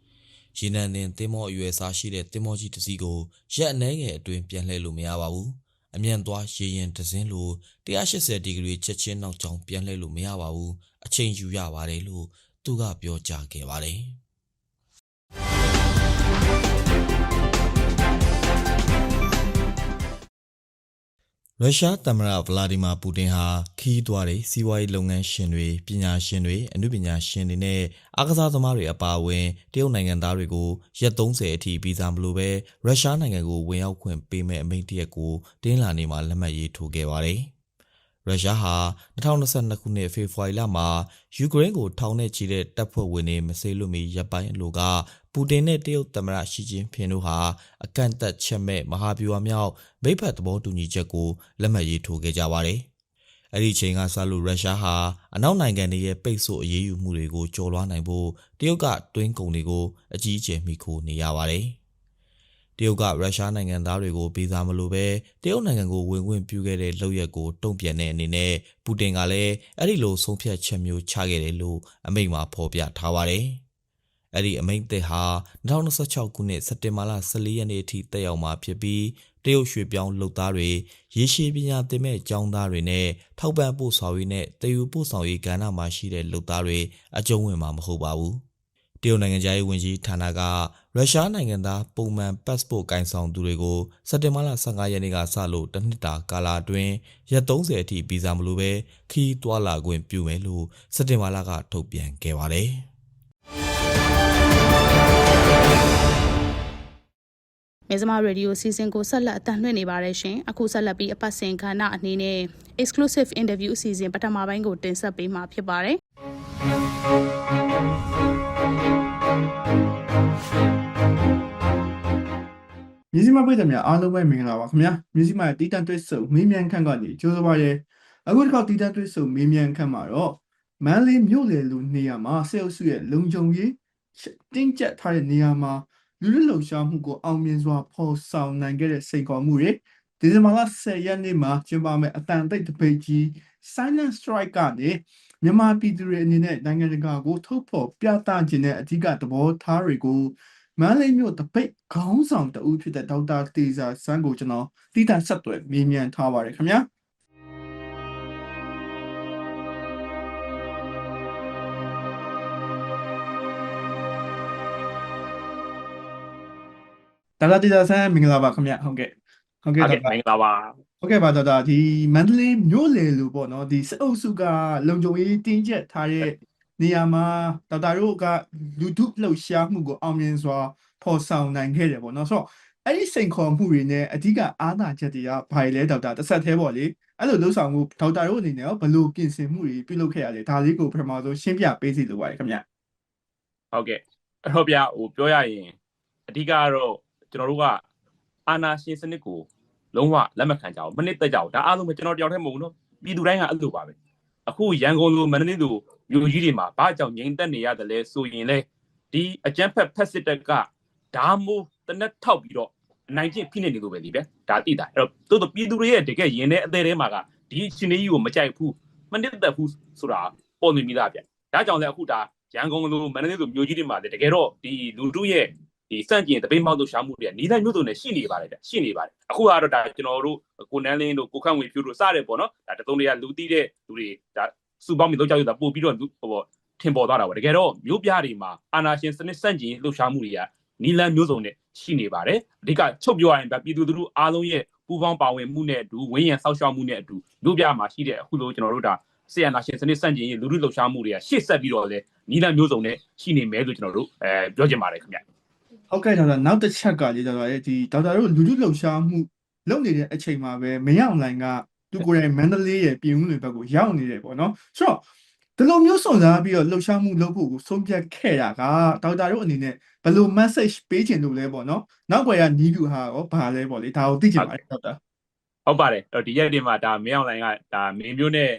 ။ရေနံတင်တင်မောအရွယ်စားရှိတဲ့တင်မောကြီးတစ်စီးကိုရက်အနှဲငယ်အတွင်းပြန်လှည့်လို့မရပါဘူး။အမြန်သွားရေရင်တစင်းလို့180ဒီဂရီချက်ချင်းနောက်ကျောင်းပြန်လှည့်လို့မရပါဘူး။အချိန်ယူရပါတယ်လို့သူကပြောကြားခဲ့ပါတယ်။ ရုရှားသမ္မတဗလာဒီမာပူတင်ဟာခီးသွားတဲ့စီးပွားရေးလုပ်ငန်းရှင်တွေပညာရှင်တွေအမှုပညာရှင်တွေနဲ့အားကစားသမားတွေအပါအဝင်တရုတ်နိုင်ငံသားတွေကိုရက်30အထိဗီဇာမလိုပဲရုရှားနိုင်ငံကိုဝင်ရောက်ခွင့်ပေးမဲ့အမိန့်တရက်ကိုတင်းလာနေမှာလက်မှတ်ရေးထိုးခဲ့ပါတယ်။ ရုရှားဟာ2022ခုနှစ်ဖေဖော်ဝါရီလမှာယူကရိန်းကိုထောင်နဲ့ချီတဲ့တပ်ဖွဲ့ဝင်တွေမဆေးလွတ်မီရပ်ပိုင်းအလိုကပူတင်နဲ့တရုတ်သမ္မတရှီကျင်းဖျင်တို့ဟာအကန့်အသတ်ချက်မဲ့မဟာဗျူဟာမြောက်မိဖက်သဘောတူညီချက်ကိုလက်မှတ်ရေးထိုးခဲ့ကြပါတယ်။အဲ့ဒီချိန်ကစလို့ရုရှားဟာအနောက်နိုင်ငံတွေရဲ့ပိတ်ဆို့အရေးယူမှုတွေကိုကျော်လွှားနိုင်ဖို့တရုတ်ကတွင်းကုန်တွေကိုအကြီးအကျယ်မိခိုနေရပါတယ်။ တရုတ်ကရုရှားနိုင်ငံသားတွေကိုဗီဇာမလိုပဲတရုတ်နိုင်ငံကိုဝင်ခွင့်ပြုခဲ့တဲ့လုပ်ရက်ကိုတုံ့ပြန်တဲ့အနေနဲ့ပူတင်ကလည်းအဲ့ဒီလိုဆုံးဖြတ်ချက်မျိုးချခဲ့တယ်လို့အမိန့်မှာဖော်ပြထားပါတယ်။အဲ့ဒီအမိန့်သစ်ဟာ2026ခုနှစ်စက်တင်ဘာလ14ရက်နေ့အထိတက်ရောက်မှာဖြစ်ပြီးတရုတ်ရွှေပြောင်းလုပ်သားတွေရေရှည်ပညာသင်မဲ့ကျောင်းသားတွေနဲ့ထောက်ပံ့ပို့ဆောင်ရေးနဲ့တည်ယူပို့ဆောင်ရေးကဏ္ဍမှာရှိတဲ့လုပ်သားတွေအကျုံးဝင်မှာမဟုတ်ပါဘူး။ တရုတ်နိုင်ငံသားရေးဝန်ကြီးဌာနကရုရှားနိုင်ငံသားပုံမှန် passport ကင်ဆောင်သူတွေကိုစက်တင်ဘာလ15ရက်နေ့ကစလို့တစ်နှစ်တာကာလအတွင်းရက်30အထိဗီဇာမလိုပဲခီးတွာလာခွင့်ပြုမယ်လို့စက်တင်ဘာလကထုတ်ပြန်ခဲ့ပါတယ်။မြစမရေဒီယိုစီစဉ်ကိုဆက်လက်အတန်လှည့်နေပါတယ်ရှင်အခုဆက်လက်ပြီးအပတ်စဉ်ခန္ဓာအနေနဲ့ exclusive interview အစီအစဉ်ပထမပိုင်းကိုတင်ဆက်ပေးမှာဖြစ်ပါတယ် မြစည်းမပိတ်တယ်များအားလုံးပဲမင်္ဂလာပါခင်ဗျာမြစည်းမရဲ့တီးတန့်တွဲဆုံမေးမြန်းခန့်ကနေကြိုးစားပါရဲအခုတစ်ခေါက်တီးတန့်တွဲဆုံမေးမြန်းခန့်မှာတော့မန်းလေးမြို့လေလူနေရာမှာဆဲအုပ်စုရဲ့လုံခြုံရေးတင်းကျပ်ထားတဲ့နေရာမှာလူလူလှုပ်ရှားမှုကိုအောင်မြင်စွာဖော်ဆောင်နိုင်ခဲ့တဲ့စိန်ခေါ်မှုတွေဒီဇင်ဘာလ10ရက်နေ့မှာကျင်းပမယ့်အတန်တိတ်တပိတ်ကြီး Silent Strike ကနေမြန်မာပြည်သူတွေအနေနဲ့နိုင်ငံတကာကိုထုတ်ဖော်ပြသခြင်းတဲ့အဓိကသဘောထားတွေကို မန်းလေးမြို့တပိတ်ခေါင်းဆောင်တဦးဖြစ်တဲ့ဒေါက်တာတေဇာစန်းကိုကျွန်တော်တိတဆက်သွယ်မေးမြန်းထားပါတယ်ခင်ဗျာဒေါက်တာတေဇာစန်းမင်္ဂလာပါခင်ဗျာဟုတ်ကဲ့ဟုတ်ကဲ့ဟုတ်ဒေါကဲ့က်တာမင်္ဂလာပါဟုတ်ကဲ့ပါဒေါက်တာဒီမန္တလေးမြို့လေလို့ပေါ့နော်ဒီစစ်အုပ်စုကလုံခြုံရေးတင်းကျပ်ထားတဲ့ နေရာမှာဒေါက်တာတို့ကလူထုလှုပ်ရှားမှုကိုအောင်မြင်စွာဖော်ဆောင်နိုင်ခဲ့တယ်ပေါ့နော်ဆိုတော့အဲ့ဒီစိန်ခေါ်မှုတွေနဲ့အဓိကအားသာချက်တွေကဘာတွေလဲဒေါက်တာတစ်ဆက်သေးပေါ့လေအဲ့လိုလှုပ်ဆောင်မှုဒေါက်တာတို့အနေနဲ့ရောဘယ်လိုပြင်ဆင်မှုတွေပြုလုပ်ခဲ့ရလဲဒါလေးကိုပထမဆုံးရှင်းပြပေးစီလိုပါတယ်ခင်ဗျဟုတ်ကဲ့အဲ့တော့ဗျာဟိုပြောရရင်အဓိကကတော့ကျွန်တော်တို့ကအာနာရှင်စနစ်ကိုလုံးဝလက်မခံကြဘူးမနစ်သက်ကြဘူးဒါအားလုံးပဲကျွန်တော်တယောက်တည်းမဟုတ်ဘူးနော်ပြည်သူတိုင်းကအဲ့လိုပါပဲအခုရန်ကုန်လိုမန္တလေးလို မြို့ကြီးတွေမှာဘာကြောင့်ငြိမ်သက်နေရတယ်လဲဆိုရင်လေဒီအကြမ်းဖက်ဖက်စစ်တပ်ကဓာမိုးတနက်ထောက်ပြီးတော့အနိုင်ကျင့်ဖိနေနေလို့ပဲဒီပဲဒါသိတာအဲ့တော့တို့ပြည်သူတွေရဲ့တကယ်ရင်တဲ့အသေးထဲမှာကဒီရှင်လေးကြီးကိုမကြိုက်ဘူးမနစ်သက်ဘူးဆိုတာပေါ်နေမိသားဗျဒါကြောင့်လည်းအခုဒါရန်ကုန်လိုမန္တလေးလိုမြို့ကြီးတွေမှာလည်းတကယ်တော့ဒီလူတို့ရဲ့ဒီစန့်ကျင်တပိတ်မောက်တို့ရှားမှုတွေကနီးတိုင်းမြို့စုံနဲ့ရှိနေပါတယ်ဗျရှိနေပါတယ်အခုကတော့ဒါကျွန်တော်တို့ကိုနန်းလင်းတို့ကိုခန့်ဝေဖြူတို့စတယ်ပေါ့နော်ဒါတသုံးတရလူတီးတဲ့လူတွေဒါ စုပေါင်းပြီးလောက်ကြောက်ရတာပို့ပြီးတော့ဟိုထင်ပေါ်သွားတာပေါ့တကယ်တော့မြို့ပြတွေမှာအာနာရှင်စနစ်စန့်ကျင်လှုပ်ရှားမှုတွေကနီလန်မျိုးစုံနဲ့ရှိနေပါတယ်အဓိကချုပ်ပြောရရင်ပြည်သူတို့အားလုံးရဲ့ပူးပေါင်းပါဝင်မှုနဲ့အတူဝင်းရံဆောက်ရှောက်မှုနဲ့အတူမြို့ပြမှာရှိတဲ့အခုလိုကျွန်တော်တို့ဒါဆီယနာရှင်စနစ်စန့်ကျင်ရေးလူလူလှုပ်ရှားမှုတွေကရှေ့ဆက်ပြီးတော့လည်းနီလန်မျိုးစုံနဲ့ရှိနေမယ်လို့ကျွန်တော်တို့အဲပြောချင်ပါတယ်ခင်ဗျဟုတ်ကဲ့ဒေါက်တာနောက်တစ်ချက်ကလေဒေါက်တာရဲ့ဒီဒေါက်တာတို့လူလူလှုပ်ရှားမှုလုပ်နေတဲ့အချိန်မှာပဲမင်းအောင်လိုင်က သူကိုယ်တိုင်မန္တလေးရဲ့ပြည်ဦးလွင်ဘက်ကိုရောက်နေတယ်ပေါ့နော်ဆိုတော့ဒီလိုမျိုးစွန့်စားပြီးတော့လှုပ်ရှားမှုလုပ်ဖို့ကိုဆုံးဖြတ်ခဲ့တာကဒေါက်တာတို့အနေနဲ့ဘယ်လို message ပေးချင်လို့လဲပေါ့နော်နောက်ွယ်ကနီးပြူဟာရောဘာလဲပေါ့လေဒါကိုသိချင်ပါတယ်ဒေါက်တာဟုတ်ပါတယ်အဲ့တော့ဒီရက်ဒီမှာဒါမင်းအောင်လိုင်ကဒါမင်းမျိုးနဲ့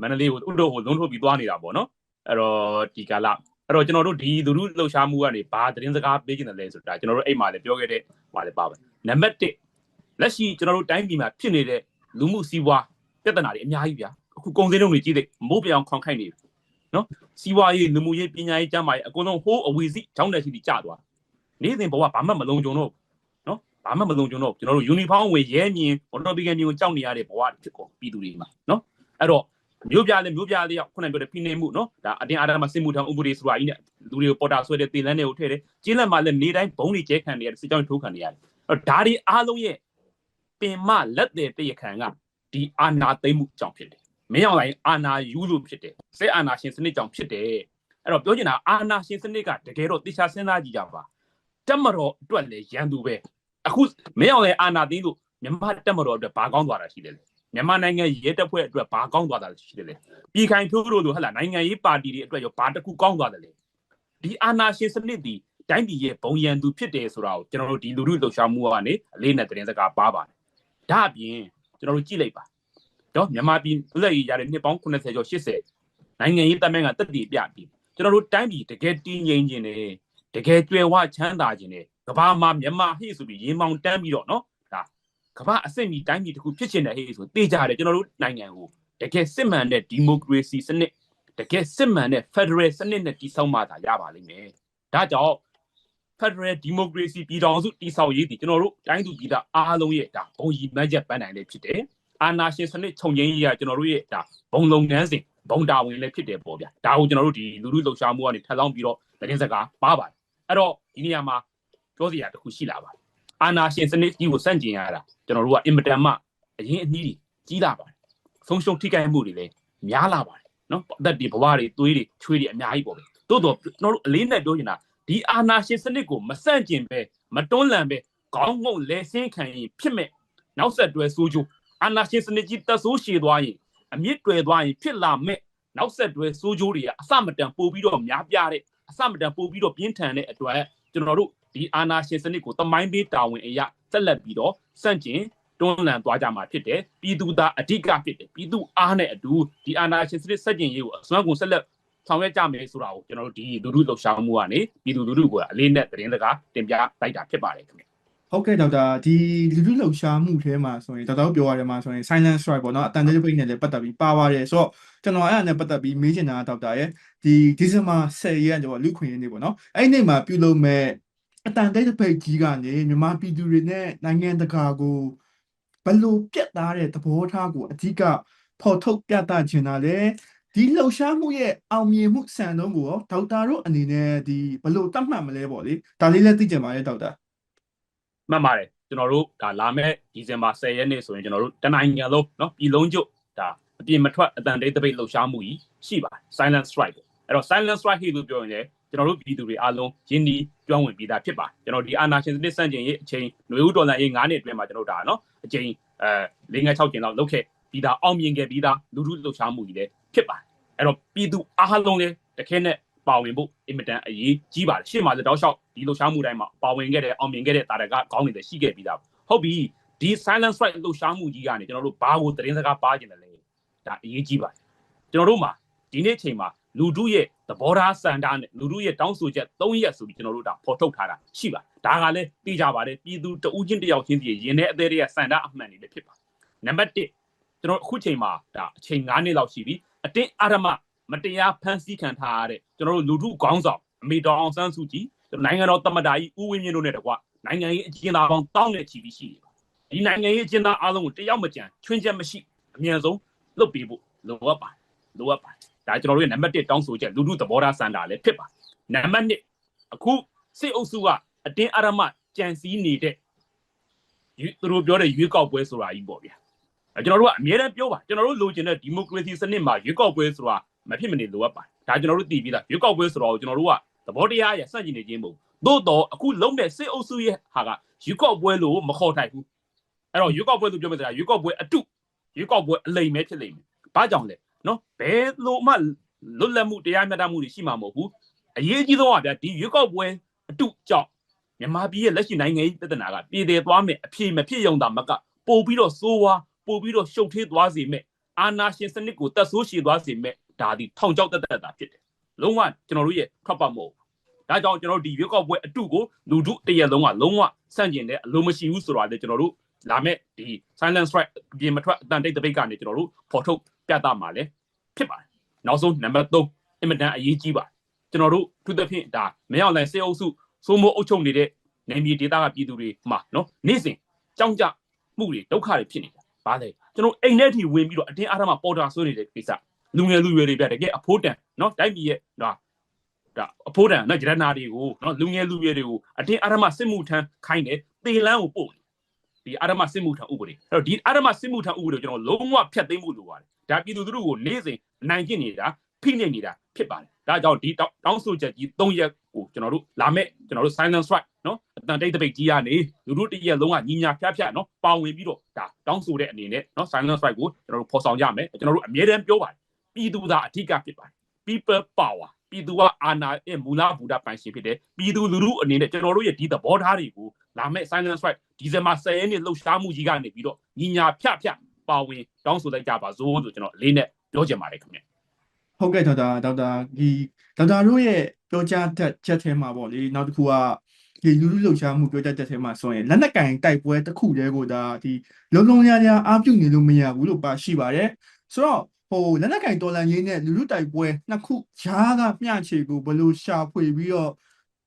မန္တလေးကိုဥဒ္ဒကိုလုံးထုတ်ပြီးသွားနေတာပေါ့နော်အဲ့တော့ဒီကာလအဲ့တော့ကျွန်တော်တို့ဒီလူလူလှုပ်ရှားမှုကနေဘာသတင်းစကားပေးချင်တယ်လဲဆိုတာကျွန်တော်တို့အိမ်မှာလည်းပြောခဲ့တဲ့ဟပါလည်းပါပဲနံပါတ်1လက်ရှိကျွန်တော်တို့တိုင်းပြည်မှာဖြစ်နေတဲ့ လူမှုစီးပွားပြဿနာတွေအများကြီးဗျာအခုကုန်စည်နှုန်းတွေကြီးတဲ့မိုးပြောင်ခေါင်ခိုက်နေပြီနော်စီးပွားရေးလူမှုရေးပညာရေးကျန်းမာရေးအကုန်လုံးဟိုးအဝီစီချောင်းတဲ့ရှိတိကျသွားနေ့စဉ်ဘဝဘာမှမလုံခြုံတော့နော်ဘာမှမလုံခြုံတော့ကျွန်တော်တို့ယူနီဖောင်းဝင်ရဲမြင်မော်တော်ဘီကန်မြင်ကိုကြောက်နေရတဲ့ဘဝဖြစ်ကုန်ပြည်သူတွေမှာနော်အဲ့တော့မျိုးပြလေးမျိုးပြလေးခုနပြောတဲ့ဖိနေမှုနော်ဒါအတင်းအာရမစစ်မှုထံဥပဒေဆိုတာကြီးနဲ့လူတွေကိုပေါ်တာဆွဲတဲ့တင်လန်းတွေကိုထည့်တယ်ကျင်းလက်မှာလည်းနေတိုင်းဘုံတွေကျဲခံနေရတယ်စစ်ကြောင်းထိုးခံနေရတယ်အဲ့တော့ဒါတွေအားလုံးရဲ့ ပင်မလက်တဲ့တရခံကဒီအာနာသိမ့်မှုကြောင့်ဖြစ်တယ်မင်းအောင်လိုင်းအာနာယူလို့ဖြစ်တယ်စစ်အာနာရှင်စနစ်ကြောင့်ဖြစ်တယ်အဲ့တော့ပြောချင်တာအာနာရှင်စနစ်ကတကယ်တော့တေချာစဉ်းစားကြည့်ကြပါတက်မတော်အတွက်လည်းရန်သူပဲအခုမင်းအောင်လိုင်းအာနာသိမ့်လို့မြန်မာတက်မတော်အတွက်ဘာကောင်းသွားတာရှိတယ်လဲမြန်မာနိုင်ငံရဲတပ်ဖွဲ့အတွက်ဘာကောင်းသွားတာရှိတယ်လဲပြည်ခိုင်ဖြိုးတို့လိုဟဟလာနိုင်ငံရေးပါတီတွေအတွက်ရောဘာတစ်ခုကောင်းသွားတယ်လဲဒီအာနာရှင်စနစ်ဒီတိုင်းပြည်ရဲ့ဘုံရန်သူဖြစ်တယ်ဆိုတာကိုကျွန်တော်တို့ဒီလူထုလှုပ်ရှားမှုကနေအလေးနဲ့သတင်းစကားပါပါတယ် ဒါအပြင်ကျွန်တော်တို့ကြည့်လိုက်ပါတော့မြန်မာပြည်လူလက်ရေးရတဲ့နှစ်ပေါင်း80ကျော်80နိုင်ငံရေးတမန်ကတက်တည်ပြပြီးကျွန်တော်တို့တိုင်းပြည်တကယ်တည်ငြိမ်ခြင်းနဲ့တကယ်ကြွယ်ဝချမ်းသာခြင်းနဲ့ကဘာမှာမြန်မာဟိဆိုပြီးရေမောင်တန်းပြီးတော့နော်ဒါကဘာအစစ်မီတိုင်းပြည်တစ်ခုဖြစ်ချင်တဲ့ဟိဆိုတေးကြတယ်ကျွန်တော်တို့နိုင်ငံကိုတကယ်စစ်မှန်တဲ့ဒီမိုကရေစီစနစ်တကယ်စစ်မှန်တဲ့ Federal စနစ်နဲ့တည်ဆောက်မှသာရပါလိမ့်မယ်ဒါကြောင့် Federal Democracy ပြည်ထောင်စုတည်ဆောက်ရေးဒီကျွန်တော်တို့တိုင်းသူပြည်သားအားလုံးရဲ့ဒါဘုံရီမန်းချက်ပန်းနိုင်လေးဖြစ်တယ်အာနာရှင်စနစ်ခြုံငင်းရေးကကျွန်တော်တို့ရဲ့ဒါဘုံလုံငန်းစဉ်ဘုံတာဝန်လည်းဖြစ်တယ်ပေါ့ဗျာဒါကိုကျွန်တော်တို့ဒီလူလူလှုပ်ရှားမှုကနေထပ်လောင်းပြီးတော့သတင်းစကားပါပါတယ်အဲ့တော့ဒီနေရာမှာပြောစရာတစ်ခုရှိလာပါတယ်အာနာရှင်စနစ်ကြီးကိုစန့်ကျင်ရတာကျွန်တော်တို့ကအင်မတန်မှအရင်အနည်းကြီးကြီးလာပါတယ်ဆုံးရှုံးထိခိုက်မှုတွေလည်းများလာပါတယ်နော်အသက်တွေဘဝတွေသွေးတွေချွေးတွေအများကြီးပေါ့ဗျတိုးတော့ကျွန်တော်တို့အလေးနဲ့ပြောချင်တာ ဒီအာနာရှင်စနစ်ကိုမဆန့်ကျင်ပဲမတွန်းလှန်ပဲခေါင်းငုံလဲဆင်းခံရင်ဖြစ်မဲ့နောက်ဆက်တွဲဆိုးကျိုးအာနာရှင်စနစ်ကြီးတက်ဆိုးရှည်သွားရင်အမြင့်တွယ်သွားရင်ဖြစ်လာမဲ့နောက်ဆက်တွဲဆိုးကျိုးတွေကအစမတန်ပို့ပြီးတော့များပြတဲ့အစမတန်ပို့ပြီးတော့ပြင်းထန်တဲ့အတွက်ကျွန်တော်တို့ဒီအာနာရှင်စနစ်ကိုတမိုင်းပေးတာဝန်အရာဆက်လက်ပြီးတော့စန့်ကျင်တွန်းလှန်သွားကြမှာဖြစ်တယ်ပြည်သူသားအဓိကဖြစ်တယ်ပြည်သူအားနဲ့အတူဒီအာနာရှင်စနစ်စန့်ကျင်ရေးကိုအစွမ်းကုန်ဆက်လက် ဆောင်ရွက်ကြမယ်ဆိုတာကိုကျွန်တော်တို့ဒီလူထုလှုပ်ရှားမှုကနေပြည်သူလူထုကအလေးနဲ့သတင်းစကားတင်ပြလိုက်တာဖြစ်ပါတယ်ခင်ဗျဟုတ်ကဲ့ဒေါက်တာဒီလူလူလှုပ်ရှားမှုထဲမှာဆိုရင်ဒေါက်တာတို့ပြောရတယ်မှာဆိုရင် silent strike ပေါ့နော်အတန်တေးပိတ်နဲ့လည်းပတ်သက်ပြီးပါပါတယ်ဆိုတော့ကျွန်တော်အဲ့အနဲ့ပတ်သက်ပြီးမေးချင်တာကဒေါက်တာရဲ့ဒီဒီဇင်ဘာ10ရက်ကျော်လူခွင့်ရင်းနေပေါ့နော်အဲ့ဒီနေ့မှာပြုလုပ်မဲ့အတန်တေးပိတ်ကြီးကနေမြန်မာပြည်သူတွေနဲ့နိုင်ငံတကာကိုဘယ်လိုပြတ်သားတဲ့သဘောထားကိုအဓိကဖော်ထုတ်ပြသချင်တာလဲ ဒီလှုပ်ရှားမှုရဲ့အောင်မြင်မှုစံနှုန်းကိုရောဒေါက်တာတို့အနေနဲ့ဒီဘယ်လိုတတ်မှတ်မလဲပေါ့လေဒါလေးလည်းသိကြပါရဲ့ဒေါက်တာ မှတ်ပါတယ်ကျွန်တော်တို့ဒါလာမဲ့ဒီဇင်ဘာ10ရက်နေ့ဆိုရင်ကျွန်တော်တို့တနိုင်ငံလုံးเนาะပြည်လုံးကျွတ်ဒါအပြင်မထွက်အတန်တိတ်တပိတ်လှုပ်ရှားမှုကြီးရှိပါတယ် silent strike အဲ့တော့ silent strike ဟိလို့ပြောရင်လည်းကျွန်တော်တို့ပြည်သူတွေအားလုံးယင်းဒီကျွမ်းဝင်ပြီးသားဖြစ်ပါတယ်ကျွန်တော်ဒီအာနာရှင်စနစ်စန့်ကျင်ရေးအချိန်ຫນွေဦးဒေါ်လာရေး9နှစ်အတွင်းမှာကျွန်တော်တို့ဒါเนาะအချိန်အဲ၄၅6ကျင်လောက်လုပ်ခဲ့ပြီးသားအောင်မြင်ခဲ့ပြီးသားလူထုလှုပ်ရှားမှုကြီးလည်း ဖြစ်ပါတယ်အဲ့တော့ပြည်သူအားလုံးလည်းတခဲနဲ့ပါဝင်ဖို့အင်မတန်အရေးကြီးပါတယ်ရှေ့မှာလည်းတောက်လျှောက်ဒီလှုပ်ရှားမှုတိုင်းမှာပါဝင်ခဲ့တဲ့အောင်မြင်ခဲ့တဲ့တာရကကောင်းနေတယ်ရှိခဲ့ပြီးသားဟုတ်ပြီဒီ silent strike လှုပ်ရှားမှုကြီးကနေကျွန်တော်တို့ဘာကိုသတင်းစကားပါကျင်တယ်လဲဒါအရေးကြီးပါတယ်ကျွန်တော်တို့မှာဒီနေ့ချိန်မှာလူထုရဲ့သဘောထားစံတာနဲ့လူထုရဲ့တောင်းဆိုချက်၃ရက်ဆိုပြီးကျွန်တော်တို့ဒါဖော်ထုတ်ထားတာရှိပါဒါကလည်းသိကြပါတယ်ပြည်သူတဦးချင်းတယောက်ချင်းတည်းရင်ထဲအသေးတွေကစံတာအမှန်တွေလည်းဖြစ်ပါနံပါတ်1ကျွန်တော်အခုချိန်မှာဒါအချိန်9နှစ်လောက်ရှိပြီ အတင်းအာရမမတရားဖန်ဆီးခံထားရတဲ့ကျွန်တော်တို့လူထုခေါင်းဆောင်အမေတော်အောင်ဆန်းစုကြည်နိုင်ငံတော်တမတာကြီးဦးဝင်းမြင့်တို့နဲ့တကွနိုင်ငံရေးအကျဉ်းသားပေါင်းတောင်းနဲ့ချီပြီးရှိတယ်ဒီနိုင်ငံရေးအကျဉ်းသားအားလုံးကိုတယောက်မကြံချွင်းချက်မရှိအမြန်ဆုံးလုပ်ပေးဖို့လိုအပ်ပါတယ်လိုအပ်ပါတယ်ဒါကျွန်တော်တို့ရဲ့နံပါတ်1တောင်းဆိုချက်လူထုသဘောထားစံတာလည်းဖြစ်ပါတယ်နံပါတ်2အခုစစ်အုပ်စုကအတင်းအရမကြံစည်နေတဲ့သူတို့ပြောတဲ့ရွေးကောက်ပွဲဆိုတာကြီးပေါ့ဗျာ ကျွန်တော်တို့ကအမြဲတမ်းပြောပါကျွန်တော်တို့လိုချင်တဲ့ဒီမိုကရေစီစနစ်မှာရွေးကောက်ပွဲဆိုတာမဖြစ်မနေလိုအပ်ပါတယ်ဒါကျွန်တော်တို့သိပြီးသားရွေးကောက်ပွဲဆိုတော့ကျွန်တော်တို့ကသဘောတရားရစန့်ကျင်နေခြင်းမဟုတ်သို့တော့အခုလုံးတဲ့စစ်အုပ်စုရဲ့ဟာကရွေးကောက်ပွဲလို့မခေါ်ထိုက်ဘူးအဲ့တော့ရွေးကောက်ပွဲလို့ပြောမယ်ဆိုတာရွေးကောက်ပွဲအတုရွေးကောက်ပွဲအလိမ်ပဲဖြစ်လိမ့်မယ်ဘာကြောင့်လဲနော်ဘယ်လိုမှလွတ်လပ်မှုတရားမျှတမှုတွေရှိမှာမဟုတ်ဘူးအရေးအကြီးဆုံးကဗျာဒီရွေးကောက်ပွဲအတုကြောင့်မြန်မာပြည်ရဲ့လက်ရှိနိုင်ငံရေးပြဿနာကပြည်သေးသွားမယ်အဖြေမဖြစ်ရုံသာမကပို့ပြီးတော့စိုးဝါ ပို့ပြီးတော့ရှုပ်ထွေးသွားစေမယ်အာနာရှင်စနစ်ကိုတက်ဆိုးရှည်သွားစေမယ်ဒါဒီထောင်ချောက်တက်တက်တာဖြစ်တယ်လုံးဝကျွန်တော်တို့ရဲ့ထွက်ပတ်မဟုတ်ဘူးဒါကြောင့်ကျွန်တော်တို့ဒီရွေးကောက်ပွဲအတုကိုလူထုတရက်လုံးကလုံးဝဆန့်ကျင်တဲ့အလိုမရှိဘူးဆိုတာလေကျွန်တော်တို့လာမဲ့ဒီ silent strike ပြင်မထွက်အတန်တိတ်တပိတ်ကနေကျွန်တော်တို့ဖော်ထုတ်ပြသမှာလဲဖြစ်ပါတယ်နောက်ဆုံးနံပါတ်3အင်မတန်အရေးကြီးပါတယ်ကျွန်တော်တို့သူသဖြင့်ဒါမရောက်လိုက်စေအုပ်စုစိုးမိုးအုပ်ချုပ်နေတဲ့နေမြေဒေသကပြည်သူတွေမှာနော်နေ့စဉ်ကြောင်းကြမှုတွေဒုက္ခတွေဖြစ်နေတာ ဘာလဲကျွန်တော်အိမ်ထဲထိဝင်ပြီးတော့အတင်းအားထားမှပေါ်တာဆွေးနေတဲ့ကိစ္စလူငယ်လူရွယ်တွေပြတကယ်အဖိုးတန်နော်တိုက်ပြည်ရဲ့ဒါဒါအဖိုးတန်နော်ဂျရနာတွေကိုနော်လူငယ်လူရွယ်တွေကိုအတင်းအားထားမှစစ်မှုထမ်းခိုင်းတယ်တေလန်းကိုပို့ဒီအာရမစစ်မှုထံဥပဒေအဲ့တော့ဒီအာရမစစ်မှုထံဥပဒေကိုကျွန်တော်လုံးဝဖျက်သိမ်းဖို့လိုပါတယ်ဒါပြည်သူတို့ကိုနေ့စဉ်နိုင်ကျင့်နေတာဖိနှိပ်နေတာဖြစ်ပါတယ် ဒါကြောင့်ဒီတောင်းဆိုချက်ကြီး၃ရက်ကိုကျွန်တော်တို့လာမဲ့ကျွန်တော်တို့ silent strike နော်အတန်တိတ်တပိတ်ကြီးရနေလူတို့တရက်လုံးကညီညာဖျားဖျားနော်ပါဝင်ပြီးတော့ဒါတောင်းဆိုတဲ့အနေနဲ့နော် silent strike ကိုကျွန်တော်တို့ဖော်ဆောင်ကြမယ်ကျွန်တော်တို့အမြဲတမ်းပြောပါတယ်ပြည်သူသားအထက်ကဖြစ်ပါတယ် people power ပြည်သူကအာဏာရဲ့မူလဘူဒပိုင်ရှင်ဖြစ်တယ်ပြည်သူလူထုအနေနဲ့ကျွန်တော်တို့ရဲ့ဒီသဘောထားတွေကိုလာမဲ့ silent strike ဒီဇင်ဘာ10ရက်နေ့လှုပ်ရှားမှုကြီးကနေပြီးတော့ညီညာဖျက်ဖျက်ပါဝင်တောင်းဆိုလိုက်ကြပါစို့ဆိုကျွန်တော်အလေးနဲ့ပြောချင်ပါတယ်ခင်ဗျ ဟုတ်ကဲ့ဒေါက်တာဒေါက်တာဒီဒေါက်တာတို့ရဲ့ပြောကြားချက်ချက်ထဲမှာပေါ့လေနောက်တစ်ခုကဒီလူလူလှုပ်ရှားမှုပြောကြားချက်ထဲမှာဆိုရင်လက်နက်ကင်တိုက်ပွဲတစ်ခုတည်းကိုဒါဒီလုံးလုံးများများအားပြုနေလို့မရဘူးလို့ပါရှိပါတယ်ဆိုတော့ဟိုလက်နက်ကင်တော်လန်ရေးနဲ့လူလူတိုက်ပွဲနှစ်ခုဈာကမျှချေကိုဘယ်လိုရှာဖွေပြီးတော့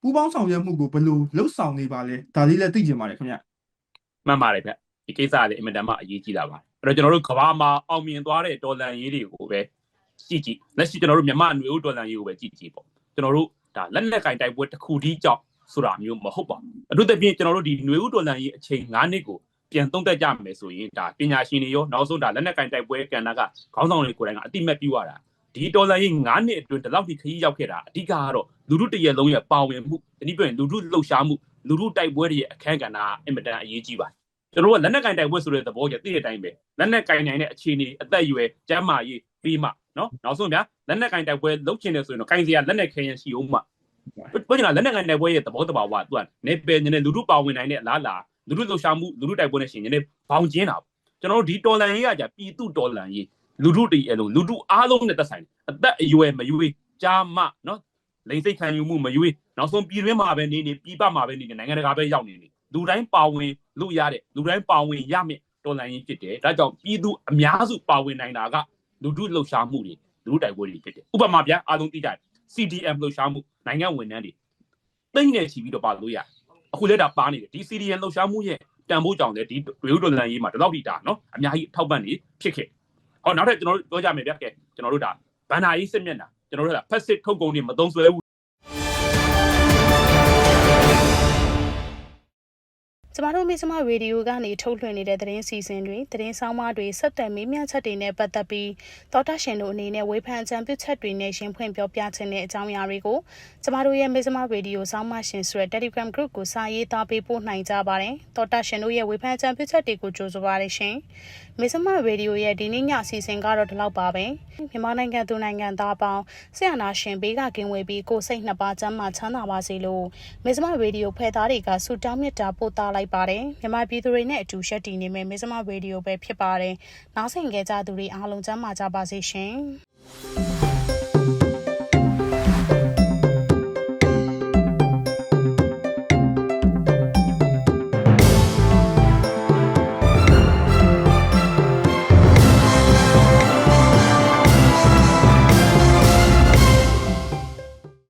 ပူးပေါင်းဆောင်ရွက်မှုကိုဘယ်လိုလှုပ်ဆောင်နေပါလဲဒါလေးလည်းသိချင်ပါတယ်ခင်ဗျမှန်ပါတယ်ဗျဒီကိစ္စကလည်းအင်မတန်မှအရေးကြီးတာပါအဲ့တော့ကျွန်တော်တို့ကဘာမှာအောင်မြင်သွားတဲ့ဒေါ်လာရေးတွေကိုပဲ ကြည့်ကြည့်လက်ရှိကျွန်တော်တို့မြန်မာຫນွေဦးဒေါ်လာရေးကိုပဲကြည့်ကြည့်ပေါ့ကျွန်တော်တို့ဒါလက်နက်ကင်တိုက်ပွဲတစ်ခုတည်းကြောင့်ဆိုတာမျိုးမဟုတ်ပါဘူးအထူးသဖြင့်ကျွန်တော်တို့ဒီຫນွေဦးဒေါ်လာရေးအချိန်9နှစ်ကိုပြန်သုံးသက်ကြမယ်ဆိုရင်ဒါပညာရှင်တွေရောနောက်ဆုံးဒါလက်နက်ကင်တိုက်ပွဲကဏ္ဍကခေါင်းဆောင်တွေကိုယ်တိုင်ကအတိမတ်ပြုရတာဒီဒေါ်လာရေး9နှစ်အတွင်းဒီလောက်ထိခရီးရောက်ခဲ့တာအဓိကကတော့လူထုတရက်လုံးရဲ့ပါဝင်မှုတနည်းပြောရင်လူထုလှုပ်ရှားမှုလူထုတိုက်ပွဲတွေရဲ့အခန်းကဏ္ဍအင်မတန်အရေးကြီးပါ ကျွန်တော်တို့ကလက်နက်ကင်တိုက်ပွဲဆိုတဲ့သဘောကျသိတဲ့အတိုင်းပဲလက်နက်ကင်နိုင်တဲ့အခြေအနေအသက်အရွယ်ကျန်းမာရေးပြီးမှ နော်နောက်ဆုံးဗျာလက်နက်ကင်တိုက်ပွဲလုပ်ချင်တယ်ဆိုရင်တော့ကင်စရာလက်နက်ခဲရင်ရှိအောင်မှပြောချင်တာလက်နက်ကင်တိုက်ပွဲရဲ့သဘောတဘာဝသူကနေပယ်နေနဲ့လူထုပါဝင်နိုင်တဲ့အလားလာလူထုလှုပ်ရှားမှုလူထုတိုက်ပွဲနဲ့ရှင်နေနေဘောင်ကျင်းတာကျွန်တော်တို့ဒီတော်လန်ရေးကじゃပြည်သူတော်လန်ရေးလူထုတည်အဲ့လိုလူထုအားလုံးနဲ့သက်ဆိုင်အသက်အရွယ်မရွေးကြားမနော်လိန်စိတ်ခံယူမှုမရွေးနောက်ဆုံးပြည်တွင်းမှာပဲနေနေပြည်ပမှာပဲနေနေနိုင်ငံတကာပဲရောက်နေနေလူတိုင်းပါဝင်လို့ရတဲ့လူတိုင်းပါဝင်ရမယ့်တော်လှန်ရေးဖြစ်တယ်ဒါကြောင့်ပြည်သူအများစုပါဝင်နိုင်တာက လူထုလှုပ်ရှားမှုတွေလူထုတိုက်ပွဲတွေဖြစ်တယ်ဥပမာဗျာအားလုံးသိကြတယ် CDM လှုပ်ရှားမှုနိုင်ငံဝန်ထမ်းတွေတိမ့်နေချီပြီးတော့ပါလို့ရအခုလည်းဒါပါနေတယ်ဒီ CDM လှုပ်ရှားမှုရဲ့တန်ဖိုးကြောင့်လည်းဒီဝေဥတော်လှန်ရေးမှာဒီလောက်ထိဒါနော်အများကြီးထောက်ပံ့နေဖြစ်ခဲ့ဟောနောက်ထပ်ကျွန်တော်တို့ပြောကြမယ်ဗျာကဲကျွန်တော်တို့ဒါဘန်နာရေးစစ်မျက်နှာကျွန်တော်တို့ကဖက်စစ်ထုတ်ကုန်တွေမသုံးဆွဲဘူး ကျမတို့မိစမရေဒီယိုကနေထုတ်လွှင့်နေတဲ့သတင်းစီစဉ်တွေသတင်းဆောင်မတွေဆက်သွယ်မေးမြန်းချက်တွေနဲ့ပတ်သက်ပြီးဒေါက်တာရှင်တို့အနေနဲ့ဝေဖန်အကြံပြုချက်တွေနဲ့ရှင်ဖွင့်ပြောပြခြင်းတဲ့အကြောင်းအရာတွေကိုကျမတို့ရဲ့မိစမရေဒီယိုဆောင်မရှင်ဆိုတဲ့ Telegram Group ကိုစာရေးသားပေးပို့နိုင်ကြပါတယ်ဒေါက်တာရှင်တို့ရဲ့ဝေဖန်အကြံပြုချက်တွေကိုကြိုဆိုပါရရှင် မိစမရေဒီယိုရဲ့ဒီနေ့ညအစီအစဉ်ကတော့ဒီလောက်ပါပဲမြန်မာနိုင်ငံသူနိုင်ငံသားပေါင်းဆရာနာရှင်ဘေးကကင်းဝေးပြီးကိုယ်စိတ်နှစ်ပါးချမ်းသာချမ်းသာပါစေလို့မိစမရေဒီယိုဖွဲ့သားတွေကဆုတောင်းမြတ်တာပို့သလိုက်ပါတယ်မြန်မာပြည်သူတွေနဲ့အတူရှက်တည်နေမယ်မိစမရေဒီယိုပဲဖြစ်ပါတယ်နောက်ဆင်ကြကြသူတွေအားလုံးချမ်းသာကြပါစေရှင်